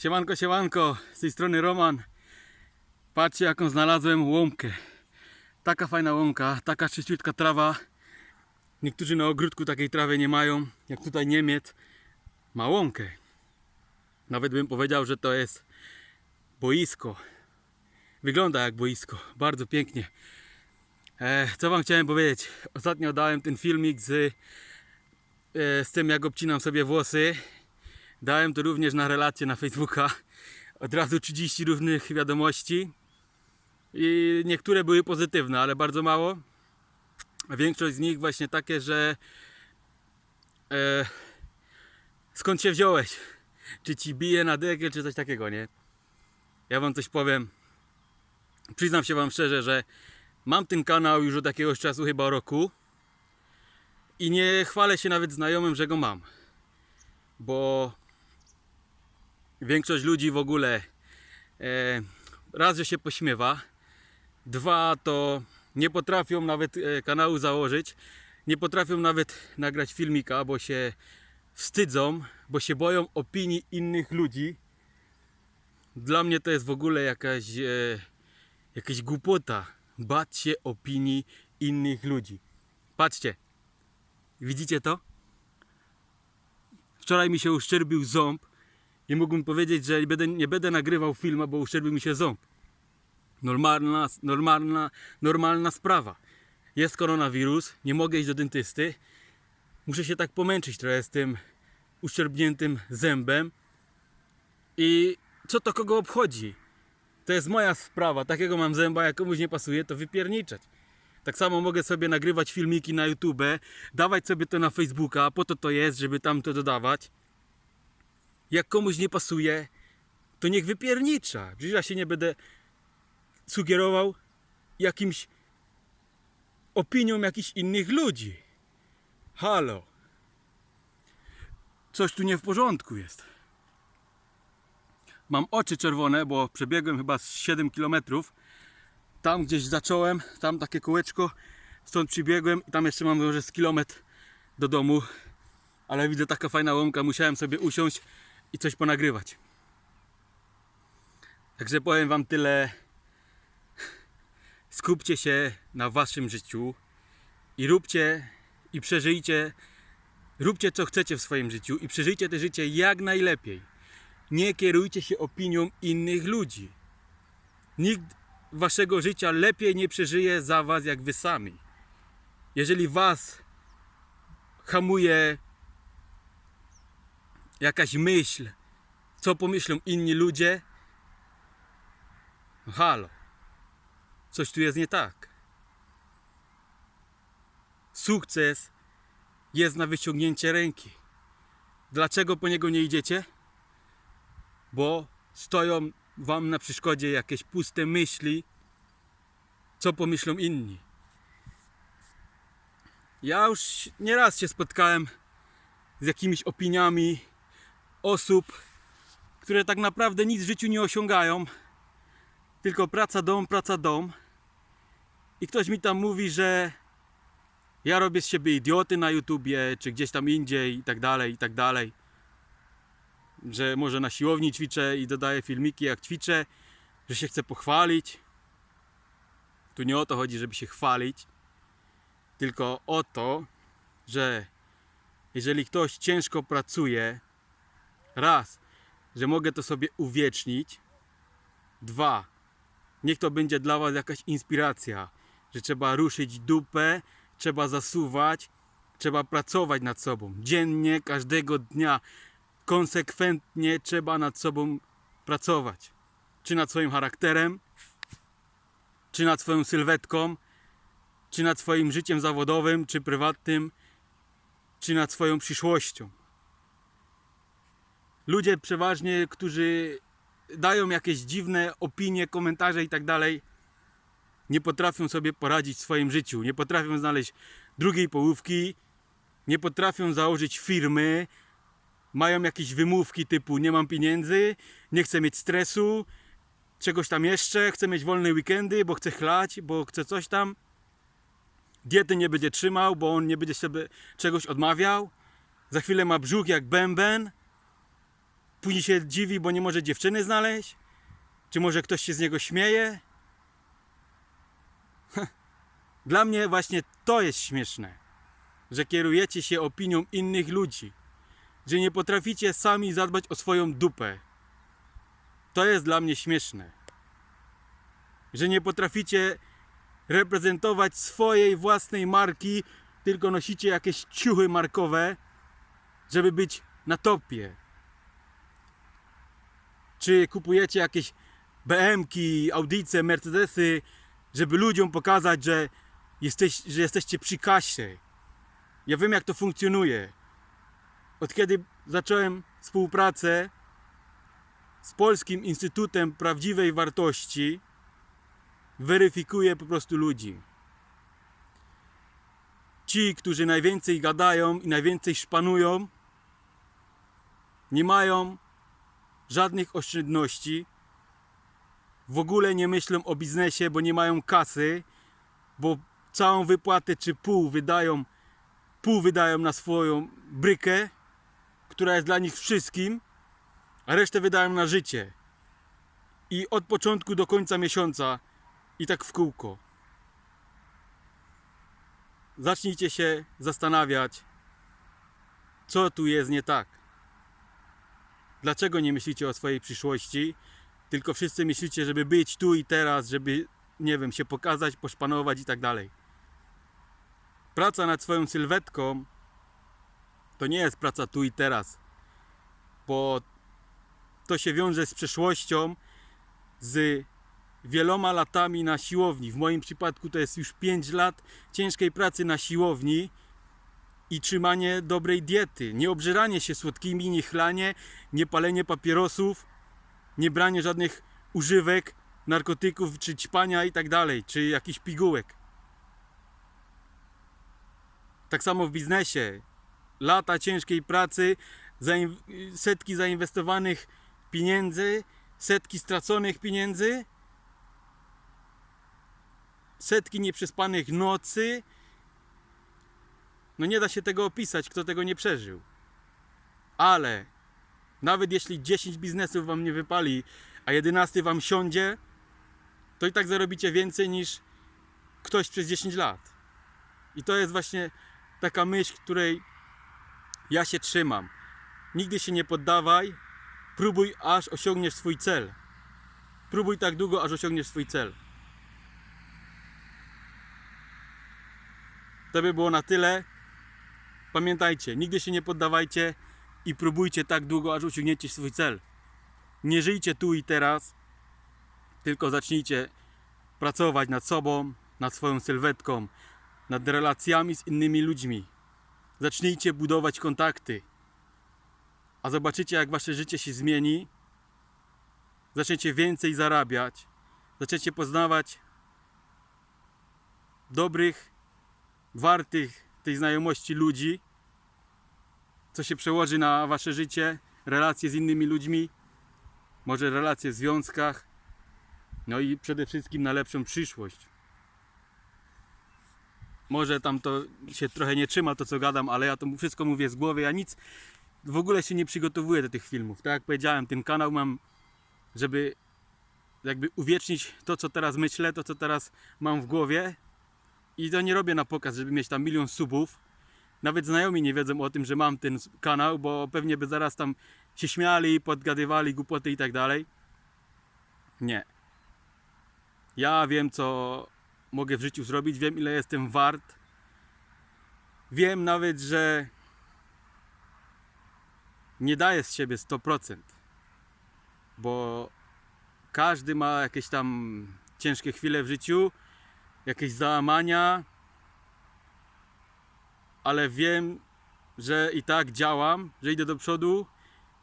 Siemanko, siemanko, z tej strony Roman. Patrzcie jaką znalazłem łąkę. Taka fajna łąka, taka czyściutka trawa. Niektórzy na ogródku takiej trawy nie mają. Jak tutaj Niemiec ma łąkę. Nawet bym powiedział, że to jest boisko. Wygląda jak boisko, bardzo pięknie. E, co wam chciałem powiedzieć? Ostatnio dałem ten filmik z, e, z tym jak obcinam sobie włosy. Dałem to również na relację na Facebooka. Od razu 30 różnych wiadomości. I niektóre były pozytywne, ale bardzo mało. Większość z nich właśnie takie, że e, skąd się wziąłeś? Czy ci bije na dekiel, czy coś takiego, nie? Ja wam coś powiem. Przyznam się wam szczerze, że mam ten kanał już od jakiegoś czasu, chyba roku. I nie chwalę się nawet znajomym, że go mam. Bo większość ludzi w ogóle e, raz, że się pośmiewa, dwa to nie potrafią nawet e, kanału założyć, nie potrafią nawet nagrać filmika, bo się wstydzą, bo się boją opinii innych ludzi. Dla mnie to jest w ogóle jakaś, e, jakaś głupota. Bać się opinii innych ludzi. Patrzcie, widzicie to? Wczoraj mi się uszczerbił ząb i mógłbym powiedzieć, że nie będę, nie będę nagrywał filmu, bo uszczerbił mi się ząb. Normalna, normalna, normalna sprawa. Jest koronawirus, nie mogę iść do dentysty. Muszę się tak pomęczyć trochę z tym uszczerbniętym zębem. I co to kogo obchodzi? To jest moja sprawa. Takiego mam zęba, jak komuś nie pasuje, to wypierniczać. Tak samo mogę sobie nagrywać filmiki na YouTube, dawać sobie to na Facebooka, po to to jest, żeby tam to dodawać. Jak komuś nie pasuje, to niech wypiernicza. Przecież ja się nie będę sugerował jakimś opinią jakichś innych ludzi. Halo. Coś tu nie w porządku jest. Mam oczy czerwone, bo przebiegłem chyba z 7 km. Tam gdzieś zacząłem, tam takie kółeczko, stąd przybiegłem i tam jeszcze mam może z kilometr do domu. Ale widzę taka fajna łąka, musiałem sobie usiąść i coś ponagrywać. Także powiem wam tyle. Skupcie się na waszym życiu i róbcie i przeżyjcie, róbcie co chcecie w swoim życiu i przeżyjcie te życie jak najlepiej. Nie kierujcie się opinią innych ludzi. Nikt waszego życia lepiej nie przeżyje za was jak wy sami. Jeżeli was hamuje jakaś myśl, co pomyślą inni ludzie, no halo, coś tu jest nie tak. Sukces jest na wyciągnięcie ręki. Dlaczego po niego nie idziecie? Bo stoją wam na przeszkodzie jakieś puste myśli, co pomyślą inni. Ja już nieraz się spotkałem z jakimiś opiniami osób, które tak naprawdę nic w życiu nie osiągają, tylko praca, dom, praca, dom. I ktoś mi tam mówi, że ja robię z siebie idioty na YouTubie, czy gdzieś tam indziej i tak dalej, i tak dalej. Że może na siłowni ćwiczę i dodaję filmiki jak ćwiczę, że się chcę pochwalić. Tu nie o to chodzi, żeby się chwalić, tylko o to, że jeżeli ktoś ciężko pracuje, raz, że mogę to sobie uwiecznić, dwa, niech to będzie dla Was jakaś inspiracja, że trzeba ruszyć dupę, trzeba zasuwać, trzeba pracować nad sobą. Dziennie, każdego dnia, konsekwentnie trzeba nad sobą pracować. Czy nad swoim charakterem, czy nad swoją sylwetką, czy nad swoim życiem zawodowym, czy prywatnym, czy nad swoją przyszłością. Ludzie przeważnie, którzy dają jakieś dziwne opinie, komentarze i tak dalej, nie potrafią sobie poradzić w swoim życiu, nie potrafią znaleźć drugiej połówki, nie potrafią założyć firmy, mają jakieś wymówki typu nie mam pieniędzy, nie chcę mieć stresu, czegoś tam jeszcze, chcę mieć wolne weekendy, bo chcę chlać, bo chcę coś tam. Diety nie będzie trzymał, bo on nie będzie sobie czegoś odmawiał. Za chwilę ma brzuch jak bęben. Później się dziwi, bo nie może dziewczyny znaleźć? Czy może ktoś się z niego śmieje? Dla mnie właśnie to jest śmieszne, że kierujecie się opinią innych ludzi, że nie potraficie sami zadbać o swoją dupę. To jest dla mnie śmieszne. Że nie potraficie reprezentować swojej własnej marki, tylko nosicie jakieś ciuchy markowe, żeby być na topie. Czy kupujecie jakieś BM-ki, Audice, Mercedesy, żeby ludziom pokazać, że, jesteś, że jesteście przy kasie. Ja wiem, jak to funkcjonuje. Od kiedy zacząłem współpracę z Polskim Instytutem Prawdziwej Wartości, weryfikuję po prostu ludzi. Ci, którzy najwięcej gadają i najwięcej szpanują, nie mają żadnych oszczędności, w ogóle nie myślą o biznesie, bo nie mają kasy, bo całą wypłatę czy pół wydają, pół wydają na swoją brykę, która jest dla nich wszystkim, a resztę wydają na życie. I od początku do końca miesiąca i tak w kółko. Zacznijcie się zastanawiać, co tu jest nie tak. Dlaczego nie myślicie o swojej przyszłości, tylko wszyscy myślicie, żeby być tu i teraz, żeby, nie wiem, się pokazać, poszpanować i tak dalej. Praca nad swoją sylwetką to nie jest praca tu i teraz, bo to się wiąże z przeszłością, z wieloma latami na siłowni. W moim przypadku to jest już 5 lat ciężkiej pracy na siłowni i trzymanie dobrej diety. Nie obżeranie się słodkimi, nie chlanie, nie palenie papierosów, nie branie żadnych używek, narkotyków, czy ćpania i tak dalej, czy jakichś pigułek. Tak samo w biznesie. Lata ciężkiej pracy, setki zainwestowanych pieniędzy, setki straconych pieniędzy, setki nieprzespanych nocy. No nie da się tego opisać, kto tego nie przeżył. Ale nawet jeśli 10 biznesów wam nie wypali, a 11 wam siądzie, to i tak zarobicie więcej niż ktoś przez 10 lat. I to jest właśnie taka myśl, której ja się trzymam. Nigdy się nie poddawaj, próbuj aż osiągniesz swój cel. Próbuj tak długo, aż osiągniesz swój cel. To by było na tyle. Pamiętajcie, nigdy się nie poddawajcie i próbujcie tak długo, aż osiągniecie swój cel. Nie żyjcie tu i teraz, tylko zacznijcie pracować nad sobą, nad swoją sylwetką, nad relacjami z innymi ludźmi. Zacznijcie budować kontakty, a zobaczycie, jak wasze życie się zmieni. Zaczniecie więcej zarabiać, zaczniecie poznawać dobrych, wartych tej znajomości ludzi, co się przełoży na wasze życie, relacje z innymi ludźmi, może relacje w związkach, no i przede wszystkim na lepszą przyszłość. Może tam to się trochę nie trzyma to co gadam, ale ja to wszystko mówię z głowy, ja nic w ogóle się nie przygotowuję do tych filmów. Tak jak powiedziałem, ten kanał mam, żeby jakby uwiecznić to co teraz myślę, to co teraz mam w głowie i to nie robię na pokaz, żeby mieć tam milion subów. Nawet znajomi nie wiedzą o tym, że mam ten kanał, bo pewnie by zaraz tam się śmiali, podgadywali głupoty i tak dalej. Nie. Ja wiem, co mogę w życiu zrobić, wiem, ile jestem wart. Wiem nawet, że nie daję z siebie 100%, bo każdy ma jakieś tam ciężkie chwile w życiu, jakieś załamania, ale wiem, że i tak działam, że idę do przodu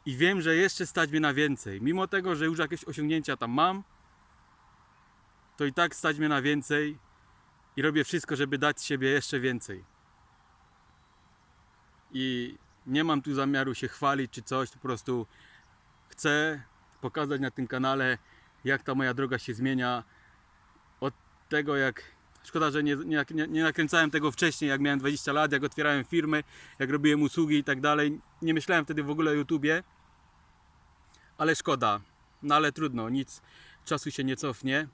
i wiem, że jeszcze stać mnie na więcej. Mimo tego, że już jakieś osiągnięcia tam mam, to i tak stać mnie na więcej i robię wszystko, żeby dać z siebie jeszcze więcej. I nie mam tu zamiaru się chwalić czy coś, po prostu chcę pokazać na tym kanale, jak ta moja droga się zmienia tego, jak Szkoda, że nie, nie, nie- nakręcałem tego wcześniej, jak miałem 20 lat, jak otwierałem firmy, jak robiłem usługi i tak dalej. Nie myślałem wtedy w ogóle o YouTubie. ale szkoda. No ale trudno, nic czasu się nie cofnie.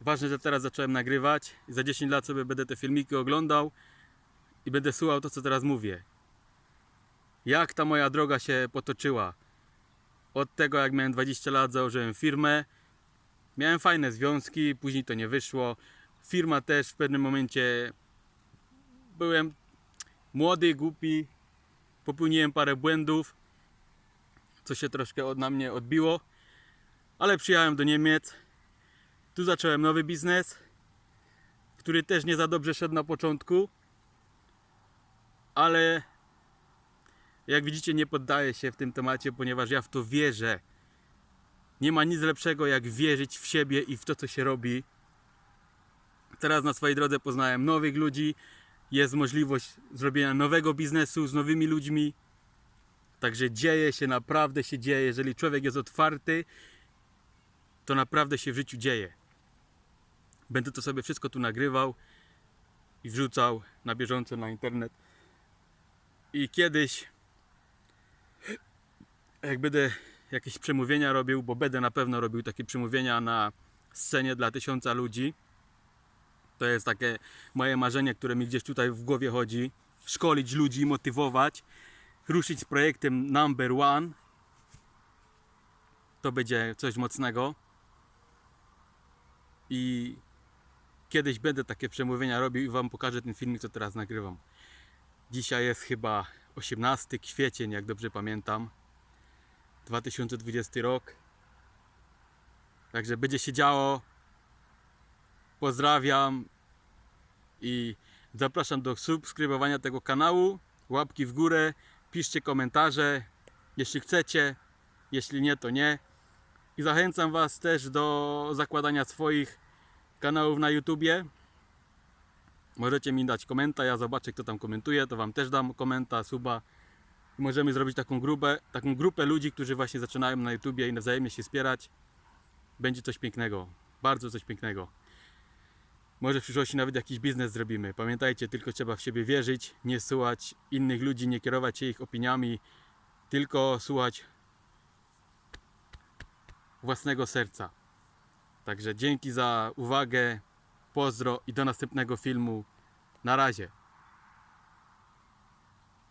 Ważne, że teraz zacząłem nagrywać za 10 lat sobie będę te filmiki oglądał i będę słuchał to, co teraz mówię. Jak ta moja droga się potoczyła. Od tego, jak miałem 20 lat, założyłem firmę. Miałem fajne związki, później to nie wyszło. Firma też w pewnym momencie byłem młody, głupi, popełniłem parę błędów, co się troszkę od na mnie odbiło, ale przyjechałem do Niemiec. Tu zacząłem nowy biznes, który też nie za dobrze szedł na początku, ale jak widzicie, nie poddaję się w tym temacie, ponieważ ja w to wierzę. Nie ma nic lepszego, jak wierzyć w siebie i w to, co się robi. Teraz na swojej drodze poznałem nowych ludzi, jest możliwość zrobienia nowego biznesu z nowymi ludźmi. Także dzieje się, naprawdę się dzieje. Jeżeli człowiek jest otwarty, to naprawdę się w życiu dzieje. Będę to sobie wszystko tu nagrywał i wrzucał na bieżąco na internet. I kiedyś, jak będę jakieś przemówienia robił, bo będę na pewno robił takie przemówienia na scenie dla tysiąca ludzi. To jest takie moje marzenie, które mi gdzieś tutaj w głowie chodzi. Szkolić ludzi, motywować, ruszyć z projektem number one. To będzie coś mocnego. I kiedyś będę takie przemówienia robił i Wam pokażę ten filmik, co teraz nagrywam. Dzisiaj jest chyba 18 kwiecień, jak dobrze pamiętam. 2020 rok. Także będzie się działo. Pozdrawiam i zapraszam do subskrybowania tego kanału. Łapki w górę, piszcie komentarze, jeśli chcecie, jeśli nie, to nie. I zachęcam Was też do zakładania swoich kanałów na YouTubie. Możecie mi dać komentarz, ja zobaczę kto tam komentuje, to Wam też dam komentarz, suba. I możemy zrobić taką grupę, taką grupę ludzi, którzy właśnie zaczynają na YouTubie i nawzajem się wspierać. Będzie coś pięknego, bardzo coś pięknego. Może w przyszłości nawet jakiś biznes zrobimy. Pamiętajcie, tylko trzeba w siebie wierzyć, nie słuchać innych ludzi, nie kierować się ich opiniami, tylko słuchać własnego serca. Także dzięki za uwagę, pozdro i do następnego filmu. Na razie.